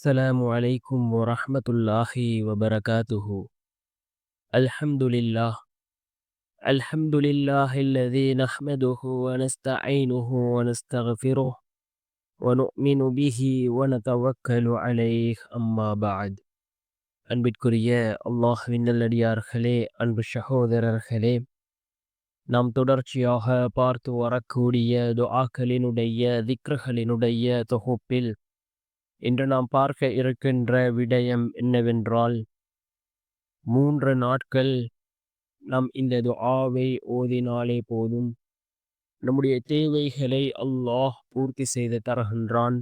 السلام عليكم ورحمة الله وبركاته الحمد لله الحمد لله الذي نحمده ونستعينه ونستغفره ونؤمن به ونتوكل عليه أما بعد அன்பிற்குரிய அல்லாஹ்வின் நல்லடியார்களே அன்பு சகோதரர்களே நாம் தொடர்ச்சியாக பார்த்து வரக்கூடிய துஆக்களினுடைய திக்ருகளினுடைய தொகுப்பில் இன்று நாம் பார்க்க இருக்கின்ற விடயம் என்னவென்றால் மூன்று நாட்கள் நாம் இந்த துஆவை ஓதினாலே போதும். நம்முடைய தேவைகளை அல்லாஹ் பூர்த்தி செய்து தருகின்றான்.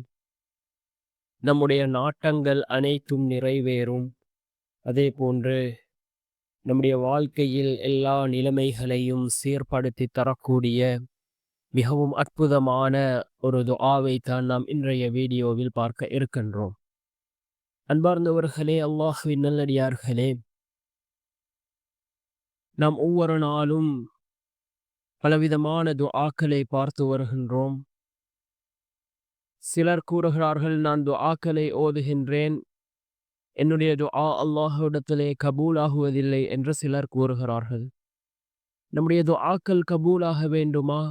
நம்முடைய நாட்டங்கள் அனைத்தும் நிறைவேறும். அதே போன்று நம்முடைய வாழ்க்கையில் எல்லா நிலைமைகளையும் சீர்படுத்தி தரக்கூடிய மிகவும் அற்புதமான ஒரு துஆவை தான் நாம் இன்றைய வீடியோவில் பார்க்க இருக்கின்றோம். அன்பார்ந்தவர்களே அல்லாஹுவின் நல்லடியார்களே நாம் ஒவ்வொரு நாளும் பலவிதமான துஆக்களை பார்த்து வருகின்றோம். சிலர் கூறுகிறார்கள் நான் துஆக்களை ஓதுகின்றேன். என்னுடைய துஆ அல்லாஹுவிடத்திலே கபூலாகுவதில்லை என்று சிலர் கூறுகிறார்கள். நம்முடைய துஆக்கள் கபூலாக வேண்டுமா?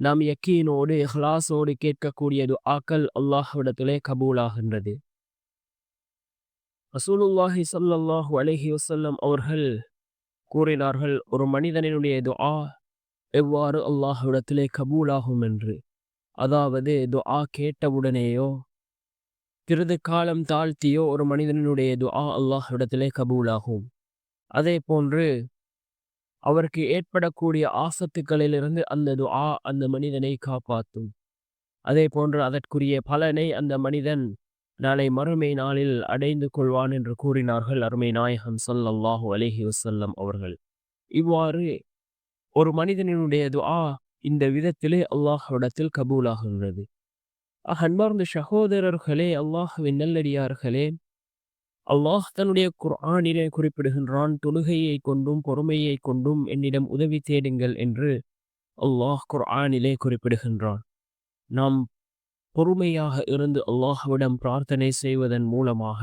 நாம் யக்கீனோடு இஹ்லாஸோடு கேட்கக்கூடியது ஆக்கல் அல்லாஹ்விடத்திலே கபூலாகின்றது. ரசூலுல்லாஹி சல்லாஹு அலஹி வசல்லம் அவர்கள் கூறினார்கள் ஒரு மனிதனினுடைய துஆ எவ்வாறு அல்லாஹ்விடத்திலே கபூலாகும் என்று. அதாவது துஆ கேட்டவுடனேயோ சிறிது காலம் தாழ்த்தியோ ஒரு மனிதனுடைய துஆ அல்லாஹ்விடத்திலே கபூலாகும். அதே போன்று அவருக்கு ஏற்படக்கூடிய ஆசத்துக்களிலிருந்து அந்த துஆ அந்த மனிதனை காப்பாற்றும். அதே போன்று அதற்குரிய பலனை அந்த மனிதன் நாளை மறுமை நாளில் அடைந்து கொள்வான் என்று கூறினார்கள் அருமை நாயகம் சொல்லல்லாஹு அலஹி வசல்லம் அவர்கள். இவ்வாறு ஒரு மனிதனினுடைய துஆ இந்த விதத்திலே அல்லாஹ்விடத்தில் கபூலாகின்றது. அன்பார்ந்த சகோதரர்களே அல்லாஹுவின் நல்லடியார்களே அல்லாஹ் தன்னுடைய குர்ஆனிலே குறிப்பிடுகின்றான் தொழுகையை கொண்டும் பொறுமையை கொண்டும் என்னிடம் உதவி தேடுங்கள் என்று அல்லாஹ் குர்ஆனிலே குறிப்பிடுகின்றான். நாம் பொறுமையாக இருந்து அல்லாஹ்விடம் பிரார்த்தனை செய்வதன் மூலமாக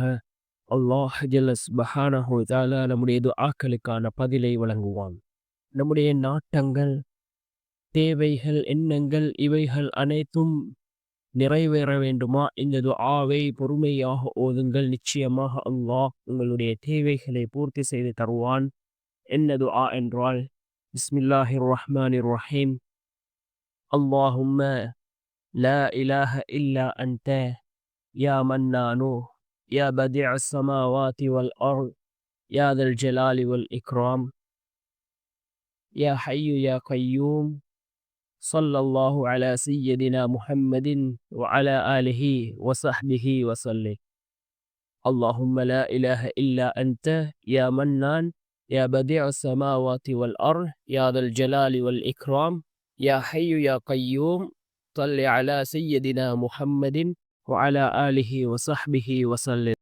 அல்லாஹ் ஜல்லஸ் பஹானஹு தாலா நம்முடைய துஆக்களுக்கான பதிலை வழங்குவான். நம்முடைய நாட்டங்கள் தேவைகள் எண்ணங்கள் இவைகள் அனைத்தும் நிறைவேற வேண்டுமா இந்த துஆவை பொறுமையாக ஓதுங்கள் நிச்சயமாக அல்லாஹ் உங்களுடைய தேவைகளை பூர்த்தி செய்து தருவான் என்ன துஆ என்றால் பிஸ்மில்லாஹிர் ரஹ்மானிர் ரஹீம் அல்லாஹும்ம லா இலாஹ இல்லா அன்ட யா மன்னானு யா பதிஅ السماوات والأرض يا ذا الجلال والإكرام يا حي يا قيوم صلى الله على سيدنا محمد وعلى آله وصحبه وسلم. اللهم لا إله إلا أنت يا منان يا بديع السماوات والأرض يا ذا الجلال والإكرام يا حي يا قيوم صل على سيدنا محمد وعلى آله وصحبه وسلم.